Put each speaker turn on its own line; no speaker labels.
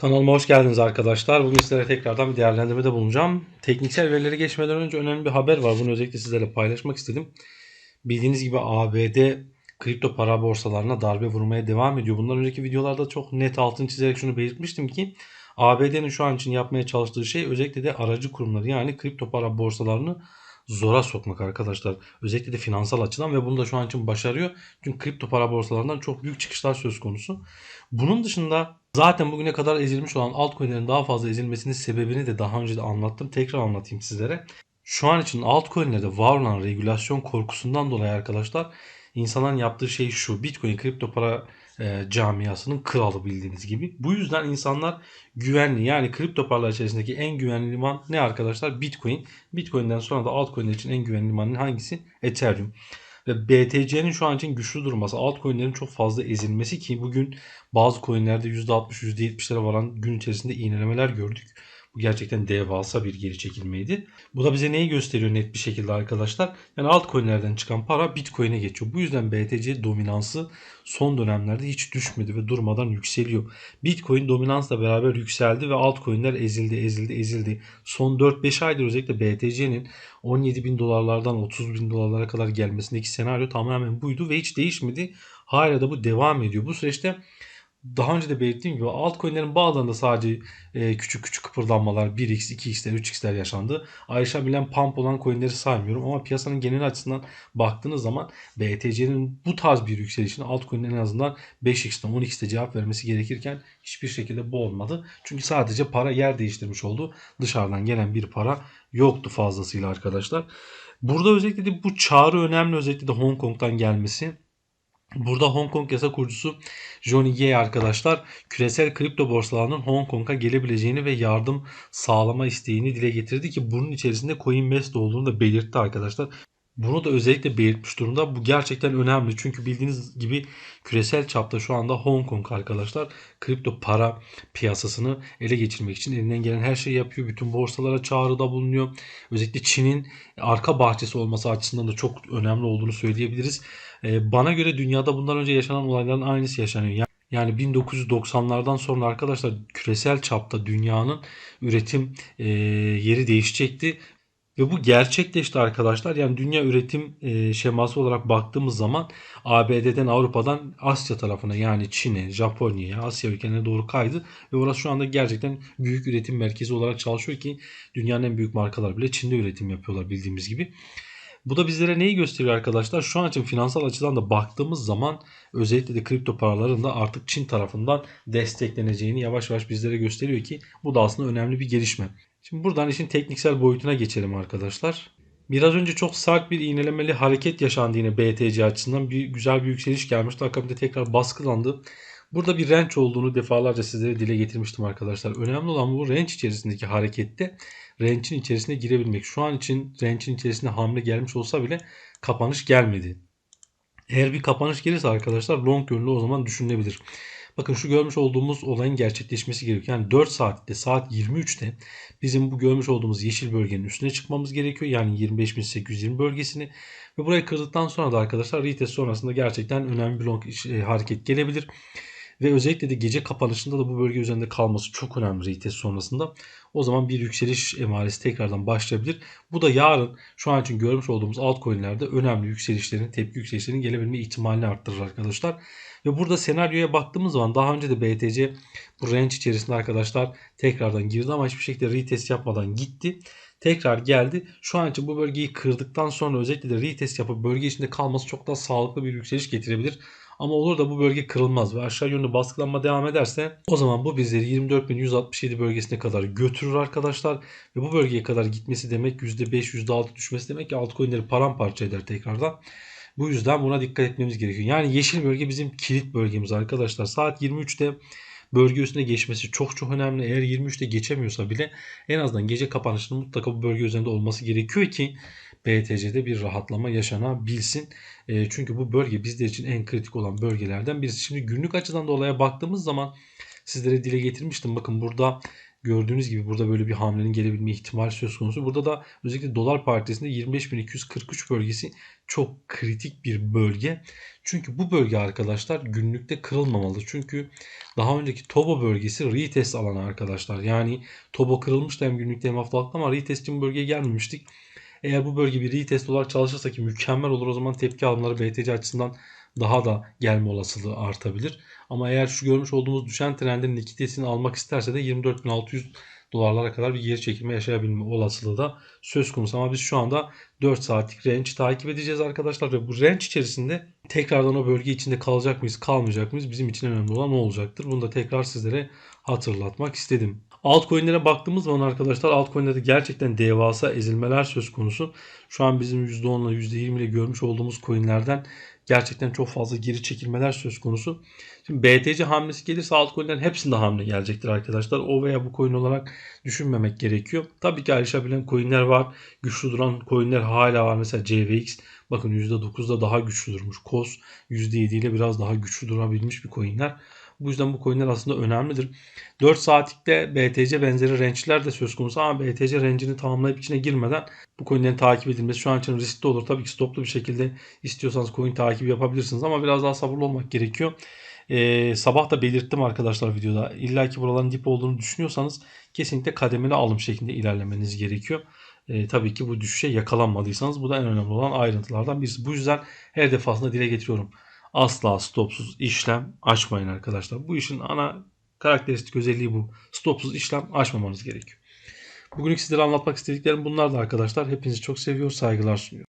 Kanalıma hoş geldiniz arkadaşlar. Bugün sizlere tekrardan bir değerlendirmede bulunacağım. Tekniksel verileri geçmeden önce önemli bir haber var. Bunu özellikle sizlerle paylaşmak istedim. Bildiğiniz gibi ABD kripto para borsalarına darbe vurmaya devam ediyor. Bundan önceki videolarda çok net altını çizerek şunu belirtmiştim ki ABD'nin şu an için yapmaya çalıştığı şey özellikle de aracı kurumları yani kripto para borsalarını zora sokmak arkadaşlar. Özellikle de finansal açıdan ve bunu da şu an için başarıyor. Çünkü kripto para borsalarından çok büyük çıkışlar söz konusu. Bunun dışında zaten bugüne kadar ezilmiş olan altcoin'lerin daha fazla ezilmesinin sebebini de daha önce de anlattım. Tekrar anlatayım sizlere. Şu an için altcoin'lerde var olan regülasyon korkusundan dolayı arkadaşlar insanların yaptığı şey şu. Bitcoin kripto para e, camiasının kralı bildiğiniz gibi. Bu yüzden insanlar güvenli yani kripto paralar içerisindeki en güvenli liman ne arkadaşlar? Bitcoin. Bitcoin'den sonra da altcoin'ler için en güvenli liman hangisi? Ethereum. Ve BTC'nin şu an için güçlü durması, altcoin'lerin çok fazla ezilmesi ki bugün bazı coin'lerde %60, %70'lere varan gün içerisinde iğnelemeler gördük. Bu gerçekten devasa bir geri çekilmeydi. Bu da bize neyi gösteriyor net bir şekilde arkadaşlar? Yani altcoin'lerden çıkan para Bitcoin'e geçiyor. Bu yüzden BTC dominansı son dönemlerde hiç düşmedi ve durmadan yükseliyor. Bitcoin dominansla beraber yükseldi ve altcoin'ler ezildi, ezildi, ezildi. Son 4-5 aydır özellikle BTC'nin 17 bin dolarlardan 30 bin dolarlara kadar gelmesindeki senaryo tamamen buydu ve hiç değişmedi. Hala da bu devam ediyor. Bu süreçte daha önce de belirttiğim gibi altcoin'lerin bazılarında sadece e, küçük küçük kıpırdanmalar 1x, 2x'ler, 3x'ler yaşandı. Ayrışabilen pump olan coin'leri saymıyorum ama piyasanın genel açısından baktığınız zaman BTC'nin bu tarz bir yükselişine altcoin'in en azından 5x'ten 10x'te cevap vermesi gerekirken hiçbir şekilde bu olmadı. Çünkü sadece para yer değiştirmiş oldu. Dışarıdan gelen bir para yoktu fazlasıyla arkadaşlar. Burada özellikle de bu çağrı önemli özellikle de Hong Kong'dan gelmesi. Burada Hong Kong yasa kurucusu Johnny Ye arkadaşlar küresel kripto borsalarının Hong Kong'a gelebileceğini ve yardım sağlama isteğini dile getirdi ki bunun içerisinde Coinbase olduğunu da belirtti arkadaşlar. Bunu da özellikle belirtmiş durumda. Bu gerçekten önemli. Çünkü bildiğiniz gibi küresel çapta şu anda Hong Kong arkadaşlar kripto para piyasasını ele geçirmek için elinden gelen her şeyi yapıyor. Bütün borsalara çağrıda bulunuyor. Özellikle Çin'in arka bahçesi olması açısından da çok önemli olduğunu söyleyebiliriz. Ee, bana göre dünyada bundan önce yaşanan olayların aynısı yaşanıyor. Yani 1990'lardan sonra arkadaşlar küresel çapta dünyanın üretim e, yeri değişecekti ve bu gerçekleşti arkadaşlar. Yani dünya üretim e, şeması olarak baktığımız zaman ABD'den Avrupa'dan Asya tarafına yani Çin'e, Japonya'ya, Asya ülkelerine doğru kaydı. Ve orası şu anda gerçekten büyük üretim merkezi olarak çalışıyor ki dünyanın en büyük markalar bile Çin'de üretim yapıyorlar bildiğimiz gibi. Bu da bizlere neyi gösteriyor arkadaşlar? Şu an için finansal açıdan da baktığımız zaman özellikle de kripto paraların da artık Çin tarafından destekleneceğini yavaş yavaş bizlere gösteriyor ki bu da aslında önemli bir gelişme. Şimdi buradan işin tekniksel boyutuna geçelim arkadaşlar. Biraz önce çok sert bir iğnelemeli hareket yaşandı yine BTC açısından. Bir güzel bir yükseliş gelmişti. Akabinde tekrar baskılandı. Burada bir range olduğunu defalarca sizlere dile getirmiştim arkadaşlar. Önemli olan bu range içerisindeki harekette range'in içerisine girebilmek. Şu an için range'in içerisine hamle gelmiş olsa bile kapanış gelmedi. Eğer bir kapanış gelirse arkadaşlar long yönlü o zaman düşünülebilir. Bakın şu görmüş olduğumuz olayın gerçekleşmesi gerekiyor. Yani 4 saatte saat 23'te bizim bu görmüş olduğumuz yeşil bölgenin üstüne çıkmamız gerekiyor. Yani 25.820 bölgesini ve burayı kırdıktan sonra da arkadaşlar retest sonrasında gerçekten önemli bir long e, hareket gelebilir. Ve özellikle de gece kapanışında da bu bölge üzerinde kalması çok önemli retest sonrasında. O zaman bir yükseliş emaresi tekrardan başlayabilir. Bu da yarın şu an için görmüş olduğumuz altcoin'lerde önemli yükselişlerin, tepki yükselişlerinin gelebilme ihtimalini arttırır arkadaşlar. Ve burada senaryoya baktığımız zaman daha önce de BTC bu range içerisinde arkadaşlar tekrardan girdi ama hiçbir şekilde retest yapmadan gitti. Tekrar geldi. Şu an için bu bölgeyi kırdıktan sonra özellikle de retest yapıp bölge içinde kalması çok daha sağlıklı bir yükseliş getirebilir. Ama olur da bu bölge kırılmaz ve aşağı yönlü baskılanma devam ederse o zaman bu bizleri 24.167 bölgesine kadar götürür arkadaşlar. Ve bu bölgeye kadar gitmesi demek %5 %6 düşmesi demek ki altcoin'leri paramparça eder tekrardan. Bu yüzden buna dikkat etmemiz gerekiyor. Yani yeşil bölge bizim kilit bölgemiz arkadaşlar. Saat 23'te bölge üstüne geçmesi çok çok önemli. Eğer 23'te geçemiyorsa bile en azından gece kapanışının mutlaka bu bölge üzerinde olması gerekiyor ki BTC'de bir rahatlama yaşanabilsin. E, çünkü bu bölge bizler için en kritik olan bölgelerden birisi. Şimdi günlük açıdan da olaya baktığımız zaman sizlere dile getirmiştim. Bakın burada Gördüğünüz gibi burada böyle bir hamlenin gelebilme ihtimali söz konusu. Burada da özellikle dolar paritesinde 25.243 bölgesi çok kritik bir bölge. Çünkü bu bölge arkadaşlar günlükte kırılmamalı. Çünkü daha önceki Tobo bölgesi retest alanı arkadaşlar. Yani Tobo kırılmıştı hem günlükte hem haftalıkta ama retest için bölgeye gelmemiştik. Eğer bu bölge bir retest olarak çalışırsa ki mükemmel olur o zaman tepki alımları BTC açısından daha da gelme olasılığı artabilir. Ama eğer şu görmüş olduğumuz düşen trendin likiditesini almak isterse de 24.600 dolarlara kadar bir geri çekilme yaşayabilme olasılığı da söz konusu. Ama biz şu anda 4 saatlik range takip edeceğiz arkadaşlar ve bu range içerisinde tekrardan o bölge içinde kalacak mıyız kalmayacak mıyız bizim için önemli olan ne olacaktır? Bunu da tekrar sizlere hatırlatmak istedim. Altcoin'lere baktığımız zaman arkadaşlar altcoin'lerde gerçekten devasa ezilmeler söz konusu. Şu an bizim %10 ile %20 ile görmüş olduğumuz coin'lerden gerçekten çok fazla geri çekilmeler söz konusu. Şimdi BTC hamlesi gelirse altcoin'lerin hepsinde hamle gelecektir arkadaşlar. O veya bu coin olarak düşünmemek gerekiyor. Tabii ki ayrışabilen coin'ler var. Güçlü duran coin'ler hala var. Mesela CVX bakın %9'da daha güçlü durmuş. COS %7 ile biraz daha güçlü durabilmiş bir coin'ler. Bu yüzden bu coin'ler aslında önemlidir. 4 saatlikte BTC benzeri range'ler de söz konusu ama BTC range'ini tamamlayıp içine girmeden bu coin'lerin takip edilmesi şu an için riskli olur. Tabii ki stoplu bir şekilde istiyorsanız coin takibi yapabilirsiniz ama biraz daha sabırlı olmak gerekiyor. Ee, sabah da belirttim arkadaşlar videoda. İlla ki buraların dip olduğunu düşünüyorsanız kesinlikle kademeli alım şeklinde ilerlemeniz gerekiyor. Ee, tabii ki bu düşüşe yakalanmadıysanız bu da en önemli olan ayrıntılardan birisi. Bu yüzden her defasında dile getiriyorum. Asla stopsuz işlem açmayın arkadaşlar. Bu işin ana karakteristik özelliği bu. Stopsuz işlem açmamanız gerekiyor. Bugünlük sizlere anlatmak istediklerim bunlar da arkadaşlar. Hepinizi çok seviyor, saygılar sunuyorum.